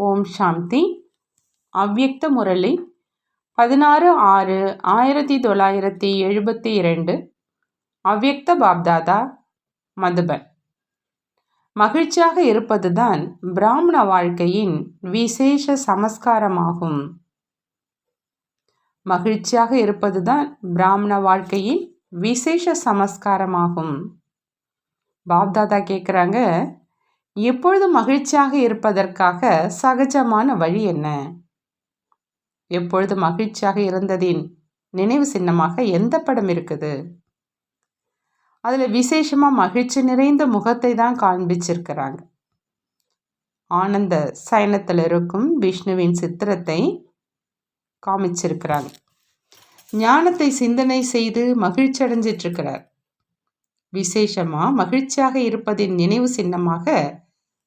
ஓம் சாந்தி. அவ்யக்த முரளி. பதினாறு ஆறு ஆயிரத்தி தொள்ளாயிரத்தி எழுபத்தி இரண்டு. அவ்யக்த பாப்தாதா. மதுபன். மகிழ்ச்சியாக இருப்பதுதான் பிராமண வாழ்க்கையின் விசேஷ சமஸ்காரமாகும். மகிழ்ச்சியாக இருப்பதுதான் பிராமண வாழ்க்கையின் விசேஷ சமஸ்காரமாகும். பாப்தாதா கேட்குறாங்க எப்பொழுதும் மகிழ்ச்சியாக இருப்பதற்காக சகஜமான வழி என்ன? எப்பொழுது மகிழ்ச்சியாக இருந்ததின் நினைவு சின்னமாக எந்த படம் இருக்குது? அதில் விசேஷமாக மகிழ்ச்சி நிறைந்த முகத்தை தான் காண்பிச்சிருக்கிறாங்க. ஆனந்த சயனத்தில் இருக்கும் விஷ்ணுவின் சித்திரத்தை காமிச்சிருக்கிறாங்க. ஞானத்தை சிந்தனை செய்து மகிழ்ச்சி அடைஞ்சிட்ருக்கிறார். விசேஷமாக மகிழ்ச்சியாக இருப்பதின் நினைவு சின்னமாக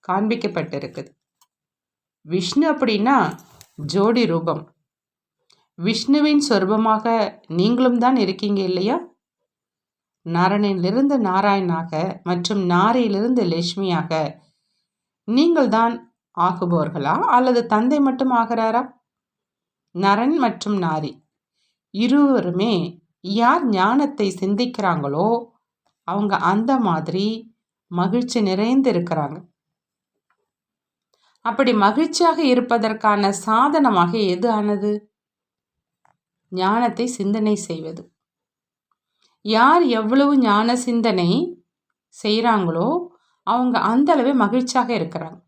காண்பிக்கப்பட்டிருக்குது. விஷ்ணு அப்படின்னா ஜோடி ரூபம். விஷ்ணுவின் சொருபமாக நீங்களும் தான் இருக்கீங்க இல்லையா? நரனிலிருந்து நாராயணாக மற்றும் நாரியிலிருந்து லட்சுமியாக நீங்கள் தான் ஆகுபவர்களா அல்லது தந்தை மட்டும் ஆகிறாரா? நரன் மற்றும் நாரி. இருவருமே யார் ஞானத்தை சிந்திக்கிறாங்களோ அவங்க அந்த மாதிரி மகிழ்ச்சி நிறைந்து இருக்கிறாங்க அப்படி மகிழ்ச்சியாக இருப்பதற்கான சாதனமாக எது ஆனது ஞானத்தை சிந்தனை செய்வது. யார் எவ்வளவு ஞான சிந்தனை செய்கிறாங்களோ அவங்க அந்த அளவே மகிழ்ச்சியாக இருக்கிறாங்க.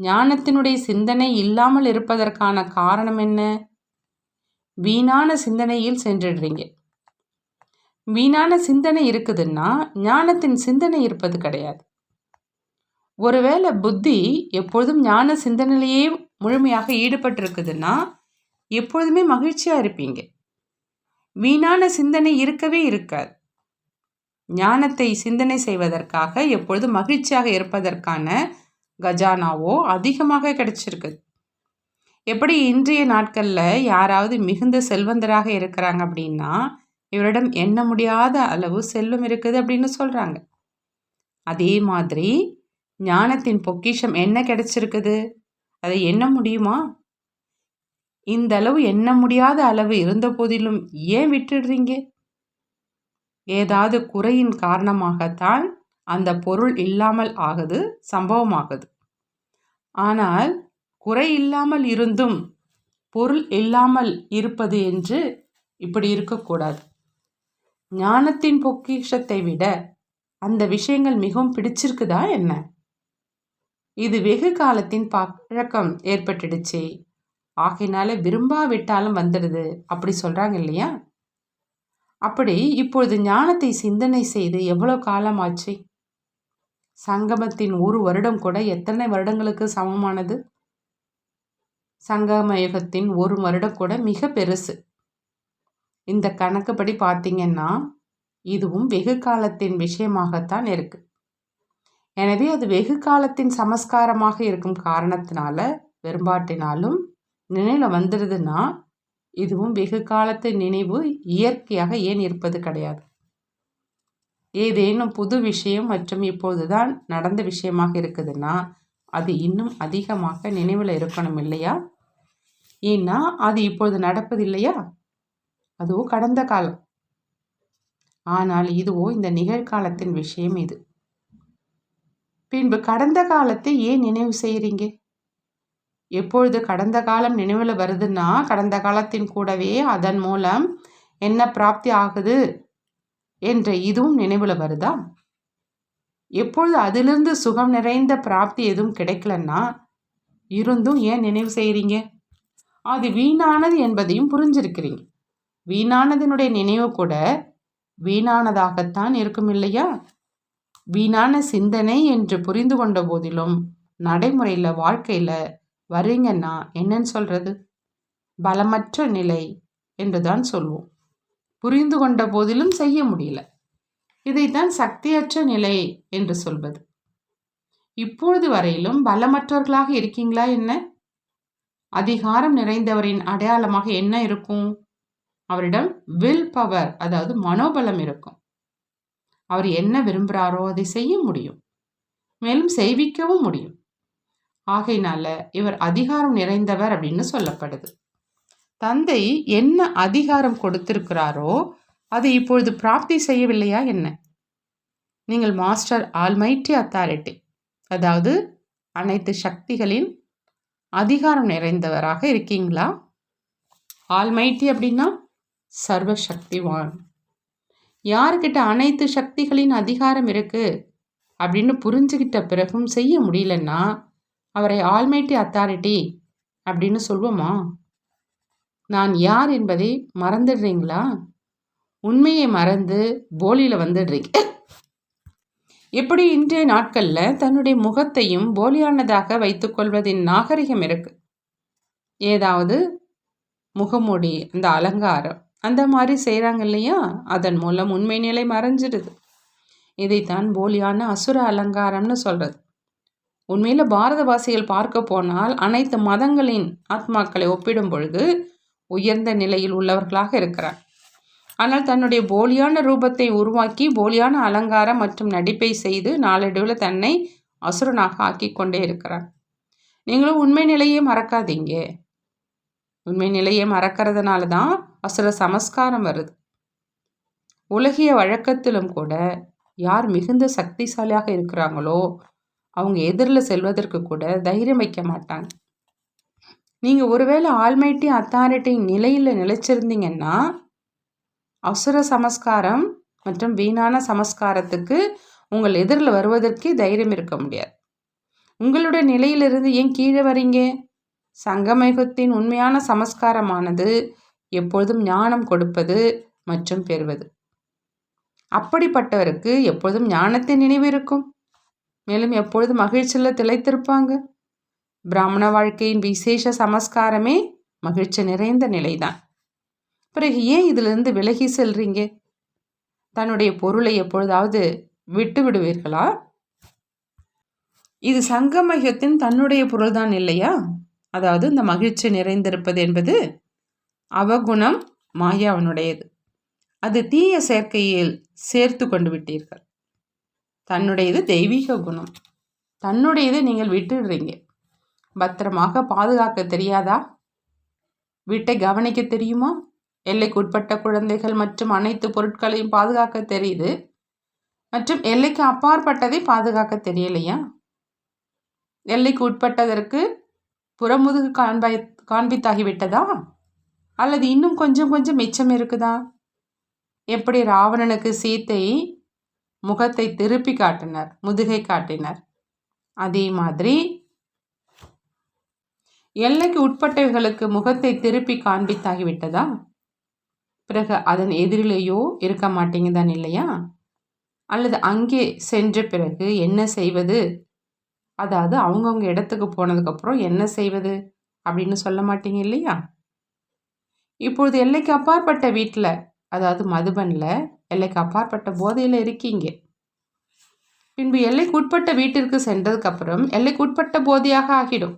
ஞானத்தினுடைய சிந்தனை இல்லாமல் இருப்பதற்கான காரணம் என்ன? வீணான சிந்தனையில் சென்றுடுறீங்க. வீணான சிந்தனை இருக்குதுன்னா ஞானத்தின் சிந்தனை இருப்பது கிடையாது. ஒருவேளை புத்தி எப்பொழுதும் ஞான சிந்தனையிலேயே முழுமையாக ஈடுபட்டிருக்குதுன்னா எப்பொழுதுமே மகிழ்ச்சியாக இருப்பீங்க. வீணான சிந்தனை இருக்கவே இருக்காது. ஞானத்தை சிந்தனை செய்வதற்காக எப்பொழுது மகிழ்ச்சியாக இருப்பதற்கான கஜானாவோ அதிகமாக கிடைச்சிருக்குது. எப்படி இன்றைய நாட்களில் யாராவது மிகுந்த செல்வந்தராக இருக்கிறாங்க அப்படின்னா இவரிடம் எண்ண முடியாத அளவு செல்வம் இருக்குது அப்படின்னு சொல்கிறாங்க அதே மாதிரி ஞானத்தின் பொக்கிஷம் என்ன கிடைச்சிருக்குது? அதை எண்ண முடியுமா? இந்த அளவு எண்ண முடியாத அளவு இருந்த போதிலும் ஏன் விட்டுடுறீங்க? ஏதாவது குறையின் காரணமாகத்தான் அந்த பொருள் இல்லாமல் ஆகுது சம்பவமாகுது. ஆனால் குறை இல்லாமல் இருந்தும் பொருள் இல்லாமல் இருப்பது என்று இப்படி இருக்கக்கூடாது. ஞானத்தின் பொக்கிஷத்தை விட அந்த விஷயங்கள் மிகவும் பிடிச்சிருக்குதா என்ன? இது வெகு காலத்தின் பழக்கம் ஏற்பட்டுடுச்சு. ஆகையினால விரும்பாவிட்டாலும் வந்துடுது அப்படி சொல்கிறாங்க இல்லையா? அப்படி இப்பொழுது ஞானத்தை சிந்தனை செய்து எவ்வளோ காலம் ஆச்சு சங்கமத்தின் ஒரு வருடம் கூட எத்தனை வருடங்களுக்கு சமமானது? சங்கம யுகத்தின் ஒரு வருடம் கூட மிக பெருசு. இந்த கணக்குப்படி பார்த்தீங்கன்னா இதுவும் வெகு காலத்தின் விஷயமாகத்தான் இருக்குது எனவே அது வெகு காலத்தின் சமஸ்காரமாக இருக்கும் காரணத்தினால வெறும்பாட்டினாலும் நினைவில் வந்துடுதுன்னா இதுவும் வெகு காலத்து நினைவு இயற்கையாக ஏன் இருப்பது கிடையாது. ஏதேனும் புது விஷயம் மற்றும் இப்போதுதான் நடந்த விஷயமாக இருக்குதுன்னா அது இன்னும் அதிகமாக நினைவில் இருக்கணும் இல்லையா? ஏன்னா அது இப்பொழுது நடப்பது இல்லையா அதுவோ கடந்த காலம். ஆனால் இதுவோ இந்த நிகழ்காலத்தின் விஷயம் இது. பின்பு கடந்த காலத்தை ஏன் நினைவு செய்கிறீங்க எப்பொழுது கடந்த காலம் நினைவில் வருதுன்னா கடந்த காலத்தின் கூடவே அதன் மூலம் என்ன பிராப்தி ஆகுது என்ற இதுவும் நினைவில் வருதா? எப்பொழுது அதிலிருந்து சுகம் நிறைந்த பிராப்தி எதுவும் கிடைக்கலன்னா இருந்தும் ஏன் நினைவு செய்கிறீங்க அது வீணானது என்பதையும் புரிஞ்சிருக்கிறீங்க. வீணானதனுடைய நினைவு கூட வீணானதாகத்தான் இருக்கும் இல்லையா? வீணான சிந்தனை என்று புரிந்து கொண்ட போதிலும் நடைமுறையில் வாழ்க்கையில் வரீங்கன்னா என்னன்னு சொல்கிறது பலமற்ற நிலை என்று தான் சொல்வோம். புரிந்து கொண்ட போதிலும் செய்ய முடியல. இதைத்தான் சக்தியற்ற நிலை என்று சொல்வது. இப்பொழுது வரையிலும் பலமற்றவர்களாக இருக்கீங்களா என்ன? அதிகாரம் நிறைந்தவரின் அடையாளமாக என்ன இருக்கும்? அவரிடம் வில் பவர் அதாவது மனோபலம் இருக்கும். அவர் என்ன விரும்புகிறாரோ அதை செய்ய முடியும். மேலும் செய்விக்கவும் முடியும். ஆகையினால இவர் அதிகாரம் நிறைந்தவர் அப்படின்னு சொல்லப்படுது. தந்தை என்ன அதிகாரம் கொடுத்திருக்கிறாரோ அதை இப்பொழுது பிராப்தி செய்யவில்லையா என்ன? நீங்கள் மாஸ்டர் ஆல்மைட்டி அத்தாரிட்டி அதாவது அனைத்து சக்திகளின் அதிகாரம் நிறைந்தவராக இருக்கீங்களா? ஆல்மைட்டி அப்படின்னா சர்வ யார்கிட்ட யாருக்கிட்ட அனைத்து சக்திகளின் அதிகாரம் இருக்கு? அப்படின்னு புரிஞ்சுக்கிட்ட பிறகும் செய்ய முடியலன்னா அவரை ஆல்மைட்டி அத்தாரிட்டி அப்படின்னு சொல்வோமா? நான் யார் என்பதை மறந்துடுறீங்களா? உண்மையை மறந்து போலியில் வந்துடுறீங்க. எப்படி இன்றைய நாட்களில் தன்னுடைய முகத்தையும் போலியானதாக வைத்துக்கொள்வதின் நாகரிகம் இருக்கு? ஏதாவது முகமூடி அந்த அலங்காரம் அந்த மாதிரி செய்கிறாங்க இல்லையா? அதன் மூலம் உண்மை நிலை மறைஞ்சிடுது. இதைத்தான் போலியான அசுர அலங்காரம்னு சொல்கிறது உண்மையில் பாரதவாசிகள் பார்க்க போனால் அனைத்து மதங்களின் ஆத்மாக்களை ஒப்பிடும் பொழுது உயர்ந்த நிலையில் உள்ளவர்களாக இருக்கிறார். ஆனால் தன்னுடைய போலியான ரூபத்தை உருவாக்கி போலியான அலங்காரம் மற்றும் நடிப்பை செய்து நாளடைவில் தன்னை அசுரனாக ஆக்கி கொண்டே இருக்கிறார். நீங்களும் உண்மை நிலையே மறக்காதீங்க. உண்மை நிலையை மறக்கிறதுனால தான் அசுர சமஸ்காரம் வருது. உலகிய வழக்கத்திலும் கூட யார் மிகுந்த சக்திசாலியாக இருக்கிறாங்களோ அவங்க எதிரில் செல்வதற்கு கூட தைரியம் வைக்க மாட்டாங்க. நீங்கள் ஒருவேளை ஆல்மைட்டி அத்தாரிட்டி நிலையில் நிலைச்சிருந்தீங்கன்னா அசுர சமஸ்காரம் மற்றும் வீணான சமஸ்காரத்துக்கு உங்கள் எதிரில் வருவதற்கே தைரியம் இருக்க முடியாது. உங்களுடைய நிலையிலிருந்து ஏன் கீழே வரீங்க? சங்கமயுகத்தின் உண்மையான சமஸ்காரமானது எப்பொழுதும் ஞானம் கொடுப்பது மற்றும் பெறுவது. அப்படிப்பட்டவருக்கு எப்பொழுதும் ஞானத்தின் நினைவு இருக்கும். மேலும் எப்பொழுதும் மகிழ்ச்சியில் திளைத்திருப்பாங்க. பிராமண வாழ்க்கையின் விசேஷ சமஸ்காரமே மகிழ்ச்சி நிறைந்த நிலைதான். பிறகு ஏன் இதிலிருந்து விலகி செல்றீங்க? தன்னுடைய பொருளை எப்பொழுதாவது விட்டு விடுவீர்களா? இது சங்கமயத்தின் தன்னுடைய பொருள்தான் இல்லையா? அதாவது இந்த மகிழ்ச்சி நிறைந்திருப்பது என்பது அவகுணம் மாயாவனுடையது. அது தீய சேர்க்கையில் சேர்த்து கொண்டு விட்டீர்கள். தன்னுடையது தெய்வீக குணம். தன்னுடையது நீங்கள் விட்டுடுறீங்க. பத்திரமாக பாதுகாக்க தெரியாதா? வீட்டை கவனிக்க தெரியுமா? எல்லைக்கு உட்பட்ட குழந்தைகள் மற்றும் அனைத்து பொருட்களையும் பாதுகாக்க தெரியுது. மற்றும் எல்லைக்கு அப்பாற்பட்டதை பாதுகாக்க தெரியலையா? எல்லைக்கு உட்பட்டதற்கு புறமுதுகு காண்பாய் காண்பித்தாகிவிட்டதா? அல்லது இன்னும் கொஞ்சம் கொஞ்சம் மிச்சம் இருக்குதா? எப்படி ராவணனுக்கு சீத்தை முகத்தை திருப்பி காட்டினர் முதுகை காட்டினர்? அதே மாதிரி எல்லைக்கு உட்பட்டவைகளுக்கு முகத்தை திருப்பி காண்பித்தாகிவிட்டதா பிறகு அதன் எதிரிலேயோ இருக்க மாட்டேங்குதான் இல்லையா? அல்லது அங்கே சென்ற பிறகு என்ன செய்வது? அதாவது அவங்கவுங்க இடத்துக்கு போனதுக்கப்புறம் என்ன செய்வது? அப்படின்னு சொல்ல மாட்டீங்க இல்லையா? இப்பொழுது எல்லைக்கு அப்பாற்பட்ட வீட்டில் அதாவது மதுபனில் எல்லைக்கு அப்பாற்பட்ட போதையில் இருக்கீங்க. பின்பு எல்லைக்கு உட்பட்ட வீட்டிற்கு சென்றதுக்கப்புறம் எல்லைக்கு உட்பட்ட போதையாக ஆகிடும்.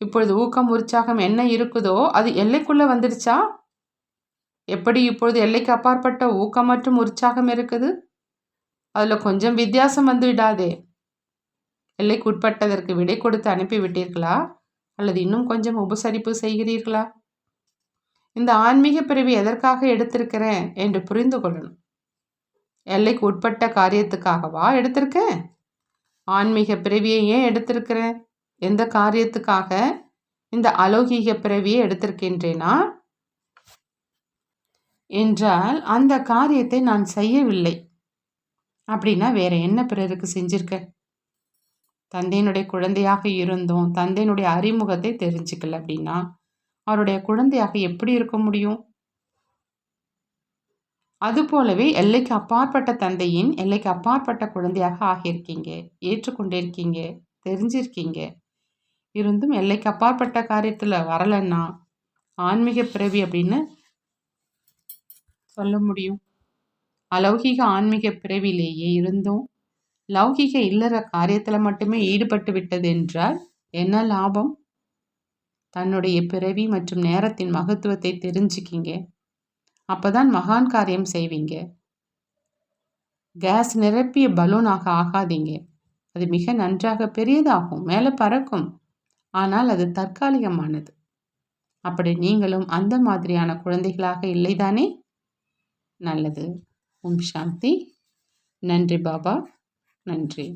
இப்பொழுது ஊக்கம் உற்சாகம் என்ன இருக்குதோ அது எல்லைக்குள்ளே வந்துடுச்சா? எப்படி இப்பொழுது எல்லைக்கு அப்பாற்பட்ட ஊக்கம் மற்றும் உற்சாகம் இருக்குது? அதில் கொஞ்சம் வித்தியாசம் வந்து விடாதே. எல்லைக்கு உட்பட்டதற்கு விடை கொடுத்து அனுப்பி விட்டீர்களா அல்லது இன்னும் கொஞ்சம் உபசரிப்பு செய்கிறீர்களா? இந்த ஆன்மீக பிரிவு எதற்காக எடுத்திருக்கிறேன் என்று புரிந்து கொள்ளணும். எல்லைக்கு உட்பட்ட காரியத்துக்காகவா எடுத்திருக்கேன்? ஆன்மீக பிறவியை ஏன் எடுத்திருக்கிறேன்? எந்த காரியத்துக்காக இந்த அலௌகீக பிறவியை எடுத்திருக்கின்றேனா? என்றால் அந்த காரியத்தை நான் செய்யவில்லை. அப்படின்னா வேற என்ன பிறருக்கு செஞ்சிருக்க? தந்தையினுடைய குழந்தையாக இருந்தோம். தந்தையினுடைய அறிமுகத்தை தெரிஞ்சுக்கல அப்படின்னா அவருடைய குழந்தையாக எப்படி இருக்க முடியும்? அதுபோலவே எல்லைக்கு அப்பாற்பட்ட தந்தையின் எல்லைக்கு அப்பாற்பட்ட குழந்தையாக ஆகியிருக்கீங்க. ஏற்றுக்கொண்டிருக்கீங்க. தெரிஞ்சிருக்கீங்க. இருந்தும் எல்லைக்கு அப்பாற்பட்ட காரியத்தில் வரலன்னா ஆன்மீக பிறவி அப்படின்னு சொல்ல முடியும். அலௌகிக ஆன்மீக பிறவிலேயே இருந்தும் லௌகிக இல்லற காரியத்தில் மட்டுமே ஈடுபட்டு விட்டது என்றால் என்ன லாபம்? தன்னுடைய பிறவி மற்றும் நேரத்தின் மகத்துவத்தை தெரிஞ்சுக்கிங்க. அப்பதான் மகான் காரியம் செய்வீங்க. கேஸ் நிரப்பிய பலூனாக ஆகாதீங்க. அது மிக நன்றாக பெரியதாகும் மேலே பறக்கும். ஆனால் அது தற்காலிகமானது. அப்படி நீங்களும் அந்த மாதிரியான குழந்தைகளாக இல்லைதானே? நல்லது. ஓம் சாந்தி. நன்றி பாபா. நன்றி.